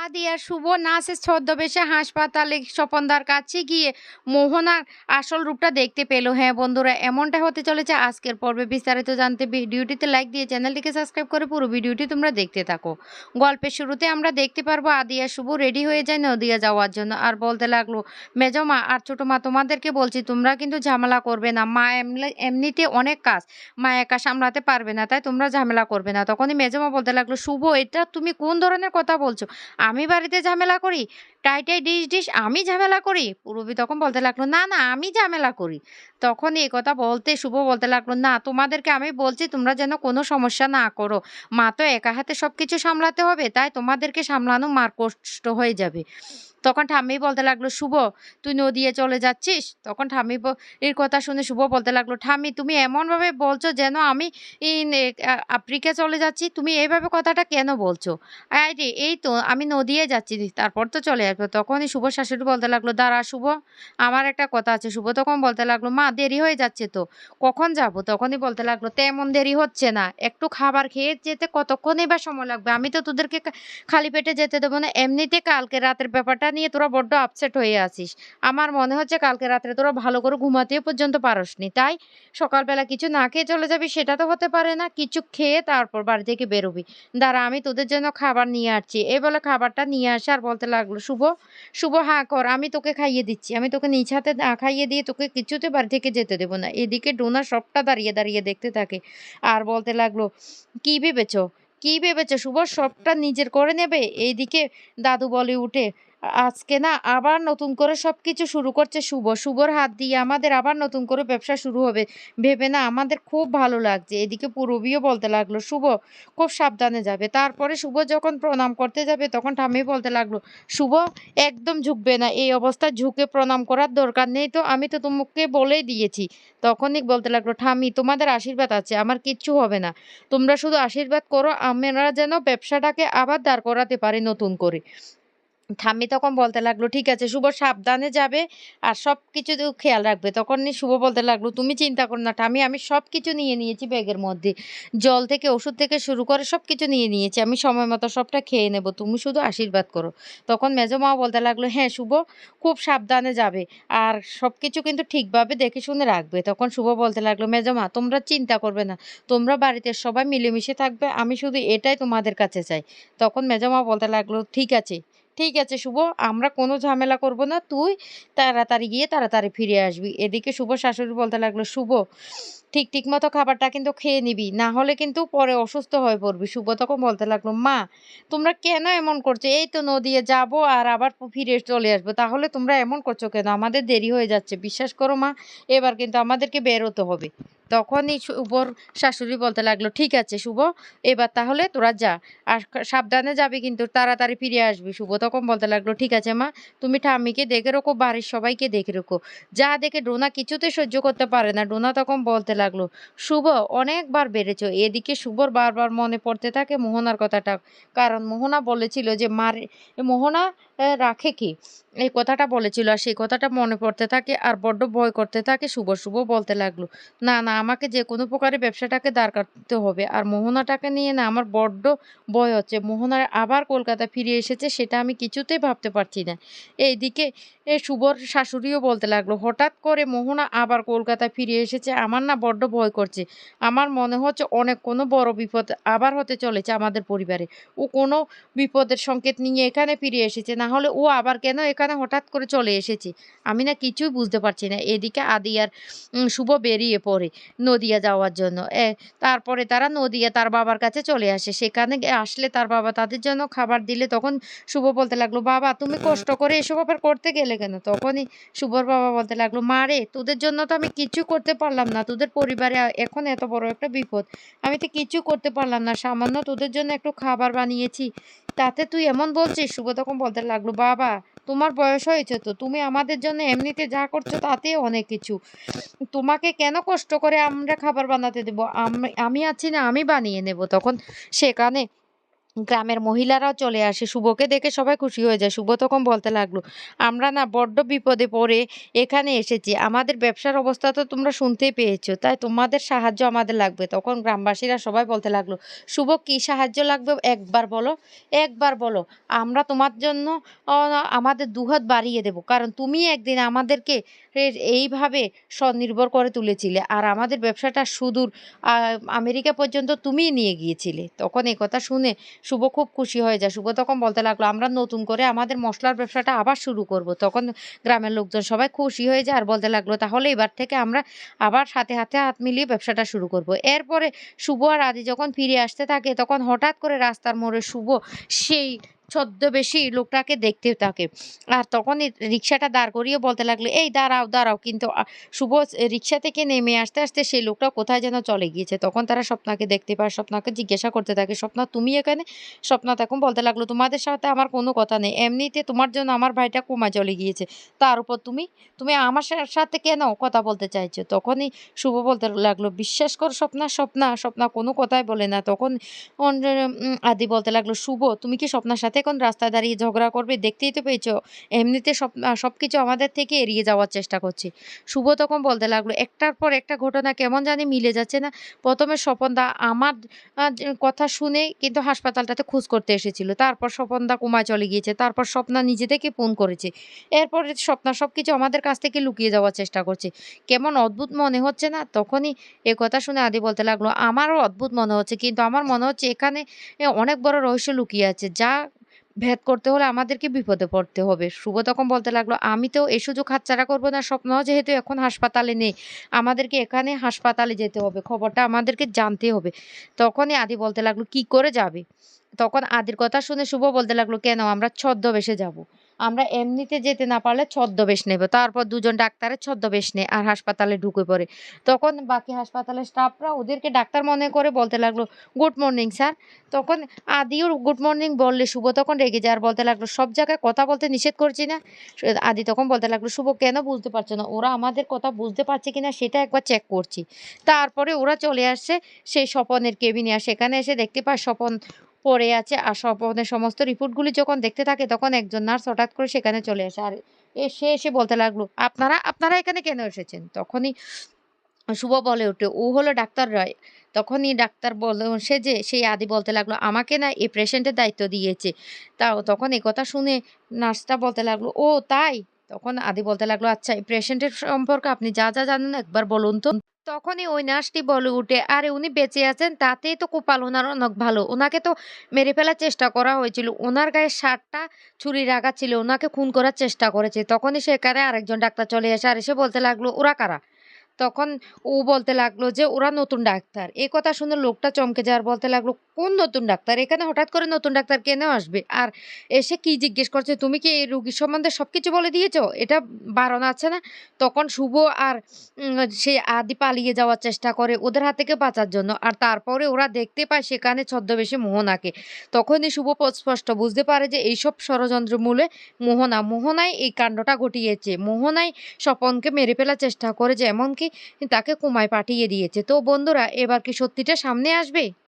আদি আর শুভ নাচের ছদ্মবেশে হাসপাতালে স্বপনদার কাছে গিয়ে মোহনার আসল রূপটা দেখতে পেল। হ্যাঁ বন্ধুরা, এমনটা হতে চলেছে আজকের পর্বে। বিস্তারিত জানতে ভিডিওটিতে লাইক দিয়ে চ্যানেলটিকে সাবস্ক্রাইব করে পুরো ভিডিওটি তোমরা দেখতে থাকো। গল্পের শুরুতে আমরা দেখতে পারব আদি আর শুভ রেডি হয়ে যায় নদিয়া যাওয়ার জন্য। আর বলতে লাগল, মেজমা আর ছোটো মা, তোমাদেরকে বলছি, তোমরা কিন্তু ঝামেলা করবে না। মা এমনি- এমনিতে অনেক কাজ। মা একা সামলাতে পারবে না, তাই তোমরা ঝামেলা করবে না। তখনই মেজমা বলতে লাগল, শুভ, এটা তুমি কোন ধরনের কথা বলছো? আমি বাড়িতে ঝামেলা করি টাইটাই ডিশ ডিশ আমি ঝামেলা করি। পূরবী তখন বলতে লাগল, না না, আমি ঝামেলা করি। তখন এই কথা বলতে, শুভ বলতে লাগল, না, তোমাদেরকে আমি বলছি তোমরা যেন কোনো সমস্যা না করো। মা তো একা হাতে সব কিছু সামলাতে হবে, তাই তোমাদেরকে সামলানো মার কষ্ট হয়ে যাবে। তখন ঠাম্মি বলতে লাগল, শুভ, তুই নদিয়ে চলে যাচ্ছিস? তখন ঠাম্মি এর কথা শুনে শুভ বলতে লাগল, ঠাম্মি, তুমি এমনভাবে বলছো যেন আমি আফ্রিকা চলে যাচ্ছি, তুমি এইভাবে কথাটা কেন বলছো? এই রে, এই তো, আমি নদিয়ে যাচ্ছি, তারপর তো চলে আসব। তখনই শুভ শাশুড়ি বলতে লাগল, দাঁড়া শুভ, আমার একটা কথা আছে। শুভ তখন বলতে লাগল, মা দেরি হয়ে যাচ্ছে তো। কখন যাব? তখনই বলতে লাগল, তেমন দেরি হচ্ছে না। একটু খাবার খেয়ে যেতে কতক্ষণই বা সময় লাগবে? আমি তো তোদেরকে খালি পেটে যেতে দেবো না। এমনিতে কালকে রাতের ব্যাপারটা নিয়ে তোরা বড্ড আপসেট হয়ে আছিস। আমার মনে হচ্ছে কালকে রাত্রে তোরা ভালো করে ঘুমাতেও পর্যন্ত পারসনি। তাই সকালবেলা কিছু না খেয়ে চলে যাবি, সেটা তো হতে পারে না। কিছু খেয়ে তারপর বাড়ি থেকে বেরোবি। দাঁড়া, আমি তোদের জন্য খাবার নিয়ে আসছি। এই বলে খাবারটা নিয়ে আসে আর বলতে লাগল, শুভ শুভ হ্যাঁ কর। আমি তোকে খাইয়ে দিচ্ছি। আমি তোকে নিজ হাতে না খাইয়ে দিয়ে তোকে কিছুতে বাড়ি থেকে যেতে দেবো না। এদিকে ডোনা সবটা দাঁড়িয়ে দাঁড়িয়ে দেখতে থাকে। আর বলতে লাগল, কি ভেবেছ? কি ভেবেছ? সুভাষ সবটা নিজের করে নেবে? এইদিকে দাদু বলে উঠে আজকে না আবার নতুন করে সব কিছু শুরু করছে শুভ। শুভর হাত দিয়ে আমাদের আবার নতুন করে ব্যবসা শুরু হবে। ভেবে না আমাদের খুব ভালো লাগছে। এদিকে পূরবীও বলতে লাগল, শুভ, খুব সাবধানে যাবে। তারপরে শুভ যখন প্রণাম করতে যাবে, তখন ঠাম্মি বলতে লাগল, শুভ, একদম ঝুঁকবে না। এই অবস্থায় ঝুঁকে প্রণাম করার দরকার নেই তো, আমি তো তোমাকে বলেই দিয়েছি। তখনই বলতে লাগল, ঠাম্মি, তোমাদের আশীর্বাদ আছে, আমার কিচ্ছু হবে না। তোমরা শুধু আশীর্বাদ করো, আমরা যেন ব্যবসাটাকে আবার দাঁড় করাতে পারি নতুন করে। ঠাম্মি তখন বলতে লাগল, ঠিক আছে, শুভ সাবধানে যাবে আর সব কিছু খেয়াল রাখবে। তখনই শুভ বলতে লাগল, তুমি চিন্তা করো না ঠাম্মি, আমি সব কিছু নিয়ে নিয়েছি ব্যাগের মধ্যে। জল থেকে ওষুধ থেকে শুরু করে সব কিছু নিয়ে নিয়েছি। আমি সময় মতো সবটা খেয়ে নেব, তুমি শুধু আশীর্বাদ করো। তখন মেজো মা বলতে লাগল হ্যাঁ শুভ, খুব সাবধানে যাবে আর সব কিছু কিন্তু ঠিকভাবে দেখে শুনে রাখবে। তখন শুভ বলতে লাগল, মেজো মা, তোমরা চিন্তা করবে না, তোমরা বাড়িতে সবাই মিলেমিশে থাকবে, আমি শুধু এটাই তোমাদের কাছে চাই। তখন মেজো মা বলতে লাগল, ঠিক আছে ঠিক আছে শুভ, আমরা কোনো ঝামেলা করব না, তুই তাড়াতাড়ি গিয়ে তাড়াতাড়ি ফিরে আসবি। এদিকে শুভ শাশুড়ি বলতে লাগল, শুভ, ঠিক ঠিক মতো খাবারটা কিন্তু খেয়ে নিবি, না হলে কিন্তু পরে অসুস্থ হয়ে পড়বি। শুভ তখন বলতে লাগল, মা, তোমরা কেন এমন করছ? এই তো নদিয়ে যাব আর আবার ফিরে চলে আসব। তাহলে তোমরা এমন করছ কেন? আমাদের দেরি হয়ে যাচ্ছে, বিশ্বাস করো মা, এবার কিন্তু আমাদেরকে বেরোতে হবে। তখনই শুভর শাশুড়ি বলতে লাগল, ঠিক আছে শুভ, এবার তাহলে তোরা যা। আর সাবধানে যাবি কিন্তু, তাড়াতাড়ি ফিরে আসবি শুভ। তখন বলতে লাগল, ঠিক আছে মা, তুমি ঠাম্মিকে দেখে রাখো, বাড়ির সবাইকে দেখে রাখো। যা দেখে ডোনা কিছুতে সহ্য করতে পারে না। ডোনা তখন বলতে লাগল, শুভ, অনেকবার বেড়েছো। এদিকে শুভর বারবার মনে পড়তে থাকে মোহনার কথাটা। কারণ মোহনা বলেছিল যে, মার, মোহনা রাখে কি? এই কথাটা বলেছিল। আর সেই কথাটা মনে পড়তে থাকে আর বড্ড ভয় করতে থাকে শুভ। শুভ বলতে লাগল, না না আমাকে যে কোনো প্রকারে ব্যবসাটাকে দাঁড় করতে হবে। আর মোহনাটাকে নিয়ে না আমার বড্ড ভয় হচ্ছে। মোহনা আবার কলকাতা ফিরে এসেছে সেটা আমি কিছুতেই ভাবতে পারছি না। এইদিকে শুভর শাশুড়িও বলতে লাগল, হঠাৎ করে মোহনা আবার কলকাতা ফিরে এসেছে, আমার না বড্ড ভয় করছে। আমার মনে হচ্ছে অনেক কোনো বড় বিপদ আবার হতে চলেছে আমাদের পরিবারে। ও কোনো বিপদের সংকেত নিয়ে এখানে ফিরে এসেছে, না হলে ও আবার কেন এখানে হঠাৎ করে চলে এসেছে? আমি না কিছুই বুঝতে পারছি না। এদিকে আদি আর শুভ বেরিয়ে পড়ে। নদিয়া যাওয়ার জন্য। তারপরে তারা নদিয়া তার বাবার কাছে চলে আসে। সেখানে আসলে তার বাবা তাদের জন্য খাবার দিলে তখন শুভ বলতে লাগল, বাবা, তুমি কষ্ট করে এসব আবার করতে গেলে কেন? তখনই শুভর বাবা বলতে লাগল, মা রে, তোদের জন্য তো আমি কিছু করতে পারলাম না। তোদের পরিবারে এখন এত বড় একটা বিপদ। আমি তো কিছু করতে পারলাম না। সামান্য তোদের জন্য একটু খাবার বানিয়েছি। তাতে তুই এমন বলছিস? শুভ তখন বলতে লাগল, বাবা তোমার বয়স হয়েছে তো, তুমি আমাদের জন্য এমনিতে যা করছ তাতে অনেক কিছু। তোমাকে কেন কষ্ট করে আমরা খাবার বানাতে দেবো? আমি আমি আছি না, আমি বানিয়ে নেব। তখন সেখানে গ্রামের মহিলারাও চলে আসে। শুভকে দেখে সবাই খুশি হয়ে যায়। শুভ তখন বলতে লাগল, আমরা না বড্ড বিপদে পড়ে এখানে এসেছি। আমাদের ব্যবসার অবস্থা তো তোমরা শুনতেই পেয়েছ। তাই তোমাদের সাহায্য আমাদের লাগবে। তখন গ্রামবাসীরা সবাই বলতে লাগল, শুভ, কি সাহায্য লাগবে? একবার বলো একবার বলো। আমরা তোমার জন্য আমাদের দুহাত বাড়িয়ে দেব। কারণ তুমি একদিন আমাদেরকে এইভাবে স্বনির্ভর করে তুলেছিলে। আর আমাদের ব্যবসাটা সুদূর আমেরিকা পর্যন্ত তুমিই নিয়ে গিয়েছিলে। তখন কথা শুনে শুভ খুব খুশি হয়ে যায়। শুভ তখন বলতে লাগল, আমরা নতুন করে আমাদের মশলার ব্যবসাটা আবার শুরু করব। তখন গ্রামের লোকজন সবাই খুশি হয়ে যায় আর বলতে লাগল, তাহলে এবার থেকে আমরা আবার সাথে হাতে হাত মিলিয়ে ব্যবসাটা শুরু করব। এরপরে শুভ আর আদি যখন ফিরে আসতে থাকে, তখন হঠাৎ করে রাস্তার মোড়ে শুভ সেই ছদ্মবেশী লোকটাকে দেখতে থাকে। আর তখনই রিক্সাটা দাঁড় করিয়ে বলতে লাগল, এই দাঁড়াও দাঁড়াও। কিন্তু শুভ রিক্সা থেকে নেমে আসতে আসতে সেই লোকটা কোথায় যেন চলে গিয়েছে। তখন তারা স্বপ্নাকে দেখতে পায়, স্বপ্নাকে জিজ্ঞাসা করতে থাকে, স্বপ্না, তুমি এখানে? স্বপ্না তখন বলতে লাগল, তোমাদের সাথে আমার কোনো কথা নেই। এমনিতে তোমার জন্য আমার ভাইটা কোমা চলে গিয়েছে। তার উপর তুমি তুমি আমার সাথে কেন কথা বলতে চাইছো? তখনই শুভ বলতে লাগল, বিশ্বাস কর স্বপ্না স্বপ্না স্বপ্না কোনো কথাই বলে না। তখন আদি বলতে লাগল, শুভ, তুমি কি স্বপ্নার সাথে এখন রাস্তায় দাঁড়িয়ে ঝগড়া করবে, দেখতেই তো পেয়েছ, এমনিতে সব সব কিছু আমাদের থেকে এড়িয়ে যাওয়ার চেষ্টা করছে। শুভ তখন বলতে লাগল, একটার পর একটা ঘটনা কেমন জানি মিলে যাচ্ছে না। প্রথমে স্বপনদা আমার কথা শুনে কিন্তু হাসপাতালটাতে খোঁজ করতে এসেছিল। তারপর স্বপনদা কোমায় চলে গিয়েছে, তারপর স্বপ্না নিজে থেকে ফোন করেছে। এরপরে স্বপ্না সব কিছু আমাদের কাছ থেকে লুকিয়ে যাওয়ার চেষ্টা করছে। কেমন অদ্ভুত মনে হচ্ছে না? তখনই এ কথা শুনে আদি বলতে লাগল, আমারও অদ্ভুত মনে হচ্ছে, কিন্তু আমার মনে হচ্ছে এখানে অনেক বড় রহস্য লুকিয়ে আছে। যা ভেদ করতে হলে আমাদেরকে বিপদে পড়তে হবে। শুভ তখন বলতে লাগল, আমি তো এই সুযোগ হাতছাড়া করব না, স্বপ্ন যেহেতু এখন হাসপাতালে নেই। আমাদেরকে এখানে হাসপাতালে যেতে হবে, খবরটা আমাদেরকে জানতে হবে। তখনই আদি বলতে লাগল, কি করে যাবে? তখন আদির কথা শুনে শুভ বলতে লাগল, কেন আমরা ছদ্মবেশে যাব? আমরা এমনিতে যেতে না পারলে ছদ্মবেশ নেব। তারপর দুজন ডাক্তারের ছদ্মবেশ নেই আর হাসপাতালে ঢুকে পড়ে। তখন বাকি হাসপাতালের স্টাফরা ওদেরকে ডাক্তার মনে করে বলতে লাগল গুড মর্নিং স্যার তখন আদিও গুড মর্নিং বললে শুভ, তখন রেগে যায় আর বলতে লাগল, সব জায়গায় কথা বলতে নিষেধ করছি না? আদি তখন বলতে লাগল, শুভ, কেন বুঝতে পারছে না? ওরা আমাদের কথা বুঝতে পারছে কিনা সেটা একবার চেক করছি। তারপরে ওরা চলে আসছে সেই স্বপনের কেবিনে আর সেখানে এসে দেখতে পায় স্বপন পড়ে আছে আর স্বপনের সমস্ত রিপোর্টগুলি যখন দেখতে থাকে তখন একজন নার্স হঠাৎ করে সেখানে চলে আসে। আর এসে এসে বলতে লাগল, আপনারা আপনারা এখানে কেন এসেছেন? তখনই শুভ বলে ওঠে, ও হলো ডাক্তার রায়। তখনই ডাক্তার বলে সে যে সেই আদি বলতে লাগল, আমাকে না এই পেশেন্টের দায়িত্ব দিয়েছে। তাও তখন এই কথা শুনে নার্সটা বলতে লাগল, ও, তাই? তখন আদি বলতে লাগল আচ্ছা এই পেশেন্টের সম্পর্কে আপনি যা যা জানেন একবার বলুন তো। তখনই ওই নার্সটি বলে উঠে, আরে, উনি বেঁচে আছেন, তাতেই তো কোপাল ওনার অনেক ভালো। ওনাকে তো মেরে ফেলার চেষ্টা করা হয়েছিল। ওনার গায়ে শার্টটা ছুরি রাখা ছিল, ওনাকে খুন করার চেষ্টা করেছে। তখনই সেখানে আরেকজন ডাক্তার চলে আসে আর এসে বলতে লাগল, ওরা কারা? তখন ও বলতে লাগল যে, ওরা নতুন ডাক্তার। এ কথা শুনে লোকটা চমকে যাওয়ার বলতে লাগল, কোন নতুন ডাক্তার? এখানে হঠাৎ করে নতুন ডাক্তার কেন আসবে? আর এসে কি জিজ্ঞেস করছে? তুমি কি এই রুগীর সম্বন্ধে সব কিছু বলে দিয়েছ? এটা বারণ আছে না? তখন শুভ আর সে আদি পালিয়ে যাওয়ার চেষ্টা করে ওদের হাত থেকে বাঁচার জন্য। আর তারপরে ওরা দেখতে পায় সেখানে ছদ্মবেশে মোহনাকে। তখনই শুভ স্পষ্ট বুঝতে পারে যে, এইসব ষড়যন্ত্র মূলে মোহনা। মোহনাই এই কাণ্ডটা ঘটিয়েছে। মোহনাই স্বপনকে মেরে ফেলার চেষ্টা করেছে এমনকি তাকে কোমায় পাঠিয়ে দিয়েছে। তো বন্ধুরা এবার কি সত্যিটা সামনে আসবে?